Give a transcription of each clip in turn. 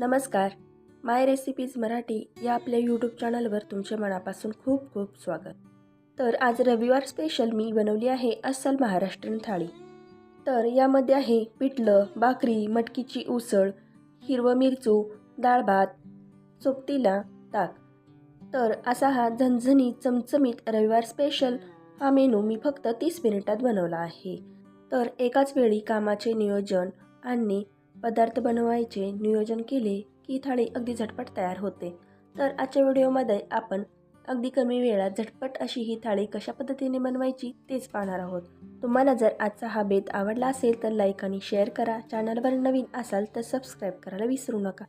नमस्कार. माय रेसिपीज मराठी या आपल्या यूट्यूब चॅनलवर तुमचे मनापासून खूप खूप स्वागत. तर आज रविवार स्पेशल मी बनवली आहे अस्सल महाराष्ट्रीयन थाळी. तर यामध्ये आहे पिठलं भाकरी मटकीची उसळ हिरवं मिरचू डाळ भात चोपतीला ताक. तर असा हा झणझणी चमचमीत रविवार स्पेशल हा मेनू मी फक्त तीस मिनिटात बनवला आहे. तर एकाच वेळी कामाचे नियोजन आणि पदार्थ बनवायचे नियोजन केले की थाळी अगदी झटपट तयार होते. तर आजच्या व्हिडिओमध्ये आपण अगदी कमी वेळात झटपट अशी ही थाळी कशा पद्धतीने बनवायची तेच पाहणार आहोत. तुम्हाला जर आजचा हा बेत आवडला असेल तर लाईक आणि शेअर करा. चॅनलवर नवीन असाल तर सबस्क्राईब करायला विसरू नका.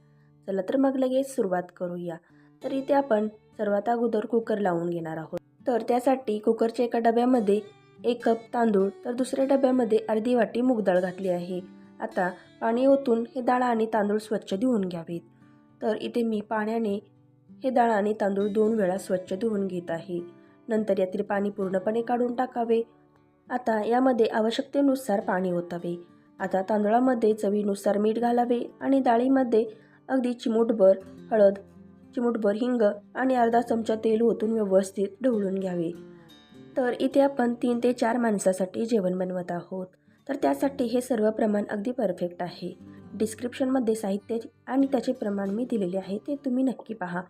चला तर मग लगेच सुरुवात करूया. तर इथे आपण सर्वात अगोदर कुकर लावून घेणार आहोत. तर त्यासाठी कुकरच्या एका डब्यामध्ये एक कप तांदूळ तर दुसऱ्या डब्यामध्ये अर्धी वाटी मूगडाळ घातली आहे. आता पाणी ओतून हे डाळ आणि तांदूळ स्वच्छ धुवून घ्यावेत. तर इथे मी पाण्याने हे डाळ आणि तांदूळ दोन वेळा स्वच्छ धुवून घेत आहे. नंतर यातील पाणी पूर्णपणे काढून टाकावे. आता यामध्ये आवश्यकतेनुसार पाणी ओतावे. आता तांदळामध्ये चवीनुसार मीठ घालावे आणि डाळीमध्ये अगदी चिमूटभर हळद चिमूटभर हिंग आणि अर्धा चमचा तेल ओतून व्यवस्थित ढवळून घ्यावे. तर इथे आपण तीन ते चार माणसासाठी जेवण बनवत आहोत. तर त्यासाठी हे सर्व प्रमाण अगदी परफेक्ट आहे. डिस्क्रिप्शनमध्ये साहित्य आणि त्याचे प्रमाण मी दिलेले आहे ते तुम्ही नक्की पहा.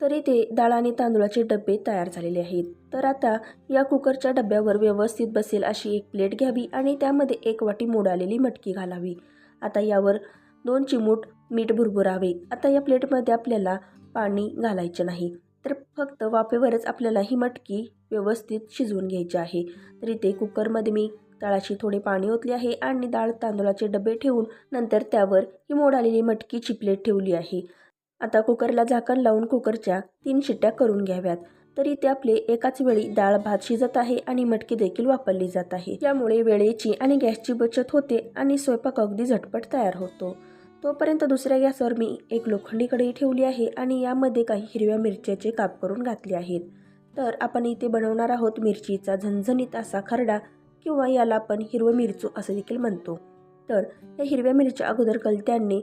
तर इथे डाळ आणि तांदूळाचे डबे तयार झालेले आहेत. तर आता या कुकरच्या डब्यावर व्यवस्थित बसेल अशी एक प्लेट घ्यावी आणि त्यामध्ये एक वाटी मोडालेली मटकी घालावी. आता यावर दोन चिमूट मीठ भुरभुरावे. आता या प्लेटमध्ये आपल्याला पाणी घालायचे नाही. तर फक्त वाफेवरच आपल्याला ही मटकी व्यवस्थित शिजवून घ्यायची आहे. तर इथे कुकरमध्ये मी तळाशी थोडे पाणी ओतले आहे आणि डाळ तांदूळाचे डबे ठेवून नंतर त्यावर ही मोड आलेली मटकीची प्लेट ठेवली आहे. आता कुकरला झाकण लावून कुकरच्या तीन शिट्ट्या करून घ्याव्यात. तरी ते आपले एकाच वेळी डाळ भात शिजत आहे आणि मटकी देखील वापरली जात आहे. त्यामुळे वेळेची आणि गॅसची बचत होते आणि स्वयंपाक अगदी झटपट तयार होतो. तोपर्यंत दुसऱ्या गॅसवर मी एक लोखंडी कढई ठेवली आहे आणि यामध्ये काही हिरव्या मिरच्याचे काप करून घातले आहेत. तर आपण इथे बनवणार आहोत मिरचीचा झणझणीत असा खरडा किंवा याला आपण हिरवं मिरचू असं देखील म्हणतो. तर या हिरव्या मिरच्या अगोदर कलत्यांनी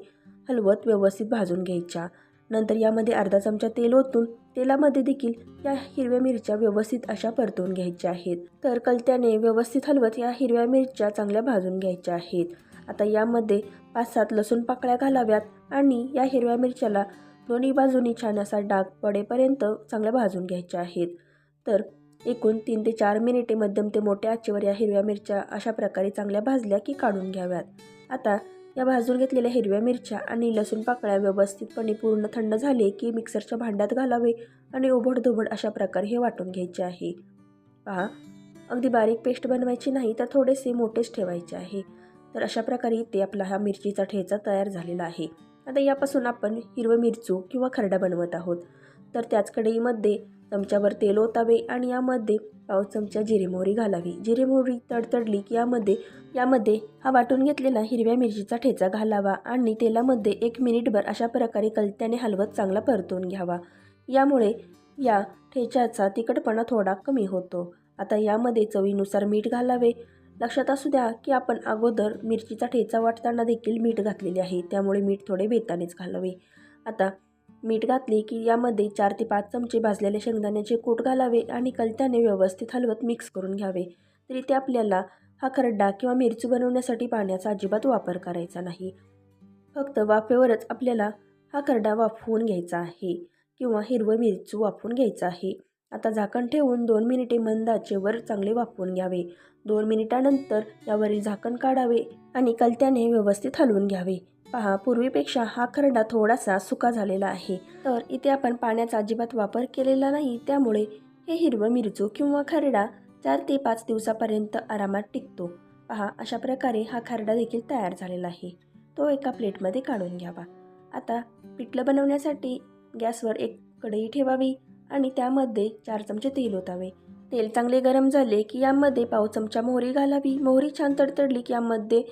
हलवत व्यवस्थित भाजून घ्यायच्या. नंतर यामध्ये अर्धा चमचा तेल ओतून तेलामध्ये देखील या हिरव्या मिरच्या व्यवस्थित अशा परतवून घ्यायच्या आहेत. तर कलत्याने व्यवस्थित हलवत या हिरव्या मिरच्या चांगल्या भाजून घ्यायच्या आहेत. आता यामध्ये पाच सात लसूण पाकळ्या घालाव्यात आणि या हिरव्या मिरच्याला दोन्ही बाजूनी छान असा डाग पडेपर्यंत चांगल्या भाजून घ्यायच्या आहेत. तर एकूण तीन ते चार मिनिटे मध्यम ते मोठ्या आचेवर या हिरव्या मिरच्या अशा प्रकारे चांगल्या भाजल्या की काढून घ्याव्यात. आता या भाजून घेतलेल्या हिरव्या मिरच्या आणि लसूण पाकळ्या व्यवस्थितपणे पूर्ण थंड झाले की मिक्सरच्या भांड्यात घालावे आणि ओबडधोबड अशा प्रकारे हे वाटून घ्यायचे आहे. पहा अगदी बारीक पेस्ट बनवायची नाही तर थोडेसे मोठेच ठेवायचे आहे. तर अशा प्रकारे इथे आपला हा मिरचीचा ठेचा तयार झालेला आहे. आता यापासून आपण हिरवं मिरचू किंवा खरडा बनवत आहोत. तर त्याच कढईमध्ये चमच्यावर तेल ओतावे आणि यामध्ये पाव चमचा जिरेमोहरी घालावी. जिरेमोहरी तडतडली की यामध्ये यामध्ये हा वाटून घेतलेला हिरव्या मिरचीचा ठेचा घालावा आणि तेलामध्ये एक मिनिटभर अशा प्रकारे कलत्याने हलवत चांगला परतून घ्यावा. यामुळे या ठेच्याचा तिखटपणा थोडा कमी होतो. आता यामध्ये चवीनुसार मीठ घालावे. लक्षात असू द्या की आपण अगोदर मिरचीचा ठेचा वाटताना देखील मीठ घातलेले आहे. त्यामुळे मीठ थोडे बेतानेच घालावे. आता मीठ घातले की यामध्ये चार ते पाच चमचे भाजलेले शेंगदाण्याचे कूट घालावे आणि कलत्याने व्यवस्थित हलवत मिक्स करून घ्यावे. तर इथे आपल्याला हा खरड्डा किंवा मिरची बनवण्यासाठी पाण्याचा अजिबात वापर करायचा नाही. फक्त वाफेवरच आपल्याला हा खरडा वाफवून घ्यायचा आहे किंवा हिरवं मिरचू वाफवून घ्यायचं आहे. आता झाकण ठेवून दोन मिनिटे मंदाचे वर चांगले वाफवून घ्यावे. दोन मिनिटानंतर यावरील झाकण काढावे. आणि कलत्याने व्यवस्थित हलवून घ्यावे. पहा पूर्वीपेक्षा हा खरडा थोडासा सुका झालेला आहे. तर इथे आपण पाण्याचा अजिबात वापर केलेला नाही त्यामुळे हे हिरवं मिरचू किंवा खरडा चार ते पाच दिवसापर्यंत आरामात टिकतो. पहा अशा प्रकारे हा खरडा देखील तयार झालेला आहे. तो एका प्लेटमध्ये काढून घ्यावा. आता पिठलं बनवण्यासाठी गॅसवर एक कढई ठेवावी आणि त्यामध्ये चार चमचे तेल ओतावे. तेल चांगले गरम झाले की यामध्ये पाव चमचा मोहरी घालावी. मोहरी छान तडतडली की यामध्ये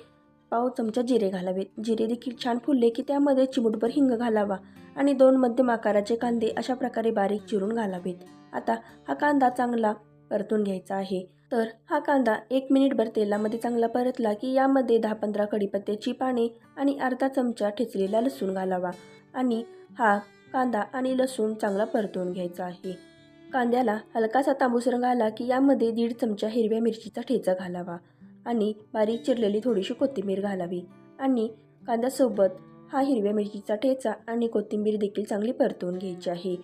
पाव चमचा जिरे घालावेत. जिरे देखील छान फुलले की त्यामध्ये चिमूटभर हिंग घालावा आणि दोन मध्यम आकाराचे कांदे अशा प्रकारे बारीक चिरून घालावेत. आता हा कांदा चांगला परतून घ्यायचा आहे. तर हा कांदा एक मिनिटभर तेलामध्ये चांगला परतला की यामध्ये दहा पंधरा कढीपत्त्याची पाने आणि अर्धा चमचा ठेचलेला लसूण घालावा आणि हा कांदा आणि लसूण चांगला परतून घ्यायचा आहे. कांद्याला हलकासा तांबूस रंग आला की यामध्ये दीड चमचा हिरव्या मिरचीचा ठेचा घालावा. आणि बारीक चिरलेली थोडीशी कोथिंबीर घालावी. आणि कांद्यासोबत हा हिरव्या मिरचीचा ठेचा आणि कोथिंबीर देखील चांगली परतवून घ्यायची आहे.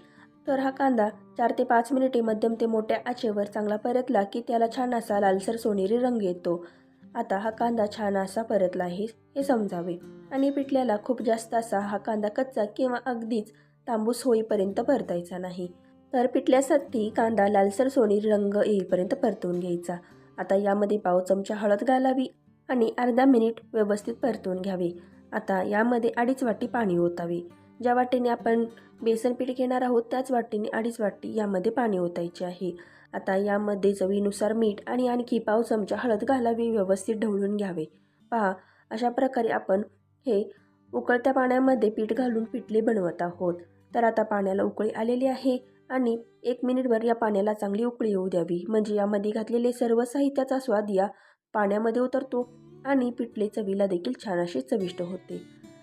तर हा कांदा चार ते पाच मिनिटे मध्यम ते मोठ्या आचेवर चांगला परतला की त्याला छान असा लालसर सोनेरी रंग येतो. आता हा कांदा छान असा परतला आहे हे समजावे. आणि पिठल्याला खूप जास्त असा हा कांदा कच्चा किंवा अगदीच तांबूस होईपर्यंत परतायचा नाही. तर पिठल्यासाठी कांदा लालसर सोनेरी रंग येईपर्यंत परतवून घ्यायचा. आता यामध्ये पाव चमचा हळद घालावी आणि अर्धा मिनिट व्यवस्थित परतवून घ्यावे. आता यामध्ये अडीच वाटी पाणी ओतावे. ज्या वाटीने आपण बेसन पीठ घेणार आहोत त्याच वाटीने अडीच वाटी यामध्ये पाणी ओतायचे आहे. आता यामध्ये चवीनुसार मीठ आणि आणखी पाव चमचा हळद घालावी व्यवस्थित ढवळून घ्यावे. पहा अशा प्रकारे आपण हे उकळत्या पाण्यामध्ये पीठ घालून पिठले बनवत आहोत. तर आता पाण्याला उकळी आलेली आहे. आणि एक मिनिटभर या पाण्याला चांगली उकळी येऊ द्यावी. म्हणजे यामध्ये घातलेले सर्व साहित्याचा स्वाद या पाण्यामध्ये उतरतो आणि पिठले चवीला देखील छान असे चविष्ट होते.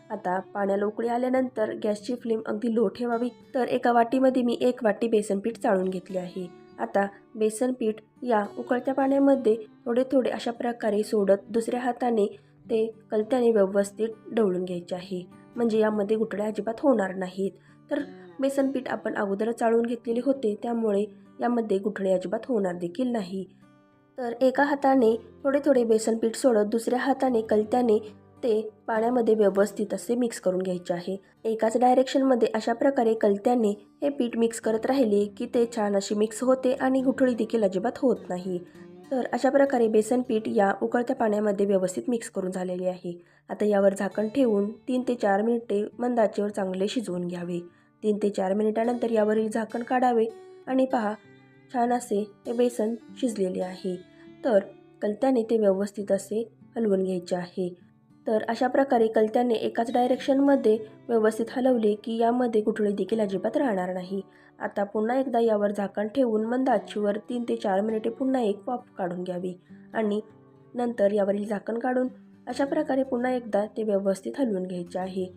आता पाण्याला उकळी आल्यानंतर गॅसची फ्लेम अगदी लो ठेवावी. तर एका वाटीमध्ये मी एक वाटी बेसन पीठ चाळून घेतले आहे. आता बेसन पीठ या उकळत्या पाण्यामध्ये थोडे थोडे अशा प्रकारे सोडत दुसऱ्या हाताने ते कलत्याने व्यवस्थित ढवळून घ्यायचे आहे. म्हणजे यामध्ये गुठळ्या अजिबात होणार नाहीत. तर बेसन पीठ आपण अगोदर चाळून घेतलेले होते त्यामुळे यामध्ये गुठळे अजिबात होणार देखील नाही. तर एका हाताने थोडे थोडे बेसन पीठ सोडत दुसऱ्या हाताने कलत्याने ते पाण्यामध्ये व्यवस्थित असे मिक्स करून घ्यायचे आहे. एकाच डायरेक्शनमध्ये अशा प्रकारे कलत्याने हे पीठ मिक्स करत राहिले की ते छान अशी मिक्स होते आणि गुठळी देखील अजिबात होत नाही. तर अशा प्रकारे बेसन पीठ या उकळत्या पाण्यामध्ये व्यवस्थित मिक्स करून झालेले आहे. आता यावर झाकण ठेवून तीन ते चार मिनिटे मंदाचेवर चांगले शिजवून घ्यावे. तीन ते चार मिनिटानंतर यावरील झाकण काढावे आणि पहा छान असे हे बेसन शिजलेले आहे. तर कलत्याने ते व्यवस्थित असे हलवून घ्यायचे आहे. तर अशा प्रकारे कलत्याने एकाच डायरेक्शनमध्ये व्यवस्थित हलवले की यामध्ये कुठळे देखील अजिबात राहणार नाही. आता पुन्हा एकदा यावर झाकण ठेवून मंद आचीवर तीन ते चार मिनिटे पुन्हा एक वाफ काढून घ्यावी. आणि नंतर यावरील झाकण काढून अशा प्रकारे पुन्हा एकदा ते व्यवस्थित हलवून घ्यायचे आहे.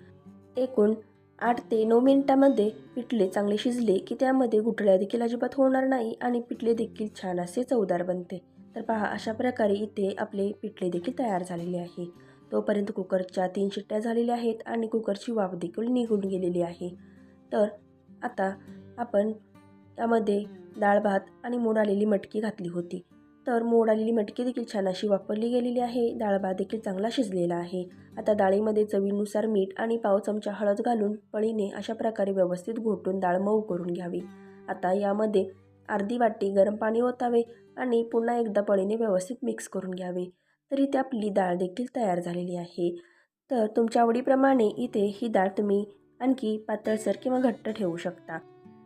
एकूण आठ ते नऊ मिनिटामध्ये पिठले चांगले शिजले की त्यामध्ये गुठळ्या देखील अजिबात होणार नाही आणि पिठले देखील छान असे चवदार बनते. तर पहा अशा प्रकारे इथे आपले पिठले देखील तयार झालेले आहे. तोपर्यंत कुकरच्या तीन शिट्ट्या झालेल्या आहेत आणि कुकरची वाफ देखील निघून गेलेली आहे. तर आता आपण त्यामध्ये डाळ भात आणि मोड आलेली मटकी घातली होती. तर मोड आलेली मटकी देखील छान अशी वापरली गेलेली आहे. डाळभात देखील चांगला शिजलेला आहे. आता डाळीमध्ये चवीनुसार मीठ आणि पाव चमचा हळद घालून पळीने अशा प्रकारे व्यवस्थित घोटून डाळ मऊ करून घ्यावी. आता यामध्ये अर्धी वाटी गरम पाणी ओतावे आणि पुन्हा एकदा पळीने व्यवस्थित मिक्स करून घ्यावे. तर इथे आपली डाळ देखील तयार झालेली आहे. तर तुमच्या आवडीप्रमाणे इथे ही डाळ तुम्ही आणखी पातळसर किंवा घट्ट ठेवू शकता.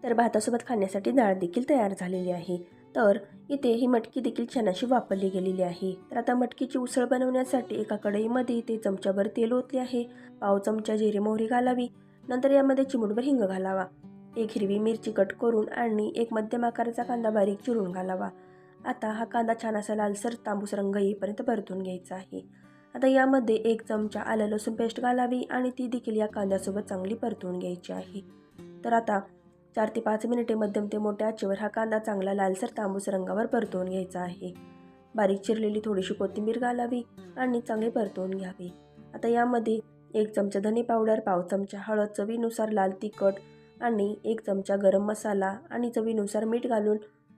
तर भातासोबत खाण्यासाठी डाळ देखील तयार झालेली आहे. तर इथे ही मटकी देखील छान अशी वापरली गेलेली आहे. तर आता मटकीची उसळ बनवण्यासाठी एका कढईमध्ये इथे चमच्याभर तेल ओतले आहे. पाव चमचा जिरे मोहरी घालावी. नंतर यामध्ये चिमुटभर हिंग घालावा. एक हिरवी मिरची कट करून आणि एक मध्यम आकाराचा कांदा बारीक चिरून घालावा. आता हा कांदा छान असा लालसर तांबूस रंग येईपर्यंत परतून घ्यायचा आहे. आता यामध्ये एक चमचा आलं लसूण पेस्ट घालावी आणि ती देखील या कांद्यासोबत चांगली परतून घ्यायची आहे. तर आता चार ते पाच मिनिटे मध्यम ते मोठ्या आचेवर हा कांदा चांगला लालसर तांबूस रंगावर परतवून घ्यायचा आहे. बारीक चिरलेली थोडीशी कोथिंबीर घालावी आणि चांगली परतवून घ्यावी. आता यामध्ये एक चमचा धने पावडर पाव चमचा हळद चवीनुसार लाल तिखट आणि एक चमचा गरम मसाला आणि चवीनुसार मीठ घालून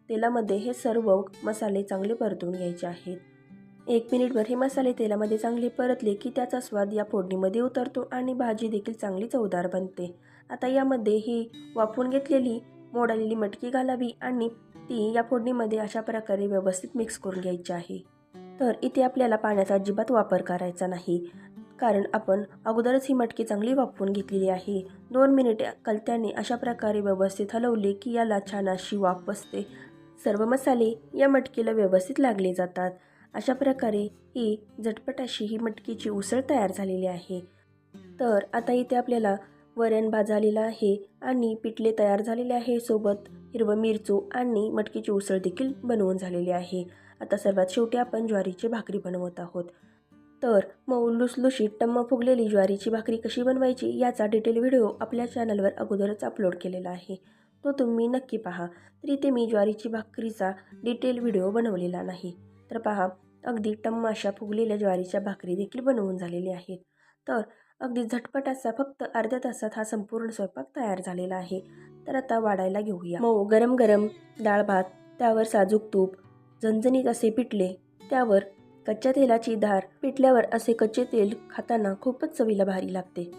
तेलामध्ये हे सर्व मसाले चांगले परतून घ्यायचे आहेत. एक मिनिटभर हे मसाले तेलामध्ये चांगले परतले की त्याचा स्वाद या फोडणीमध्ये उतरतो आणि भाजी देखील चांगली चवदार बनते. आता यामध्ये ही वाफवून घेतलेली मोडालेली मटकी घालावी आणि ती या फोडणीमध्ये अशा प्रकारे व्यवस्थित मिक्स करून घ्यायची आहे. तर इथे आपल्याला पाण्याचा अजिबात वापर करायचा नाही. कारण आपण अगोदरच ही मटकी चांगली वाफवून घेतलेली आहे. दोन मिनिटे कलत्याने अशा प्रकारे व्यवस्थित हलवले की याला छान अशी वाफ बसते. सर्व मसाले या मटकीला व्यवस्थित लागले जातात. अशा प्रकारे ही झटपट अशी ही मटकीची उसळ तयार झालेली आहे. तर आता इथे आपल्याला वरण भाजालेलं आहे आणि पिठले तयार झालेले आहे. सोबत हिरवं मिरचू आणि मटकीची उसळ देखील बनवून झालेली आहे. आता सर्वात शेवटी आपण ज्वारीची भाकरी बनवत आहोत. तर मऊ लुसलुशीत टम्म फुगलेली ज्वारीची भाकरी कशी बनवायची याचा डिटेल व्हिडिओ आपल्या चॅनलवर अगोदरच अपलोड केलेला आहे. तो तुम्ही नक्की पहा. तर इथे मी ज्वारीची भाकरीचा डिटेल व्हिडिओ बनवलेला नाही. तर पहा अगदी टम्म अशा फुगलेल्या ज्वारीच्या भाकरी देखील बनवून झालेल्या आहेत. तर अगदी झटपट असा फक्त अर्ध्या तासात हा संपूर्ण स्वयंपाक तयार झालेला आहे. तर आता वाढायला घेऊया. मऊ गरम गरम डाळ भात त्यावर साजूक तूप झणझणीत असे पिटले त्यावर कच्च्या तेलाची धार पिटल्यावर असे कच्चे तेल खाताना खूपच चवीला भारी लागते.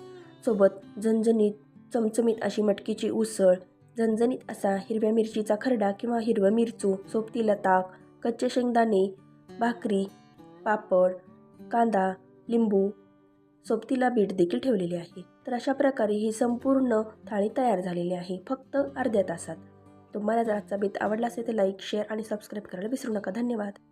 सोबत झणझणीत चमचमीत अशी मटकीची उसळ झणझणीत असा हिरव्या मिरचीचा खरडा किंवा हिरवं मिरचू सोबतीला ताक कच्चे शेंगदाणे भाकरी पापड कांदा लिंबू सोबतीला बीट देखील ठेवलेले आहे. तर अशा प्रकारे ही संपूर्ण थाळी तयार झालेली आहे. फक्त अर्ध्या तासात. तुम्हाला जर आजचा बीत आवडला असेल तर लाईक शेअर आणि सबस्क्राईब करायला विसरू नका. धन्यवाद.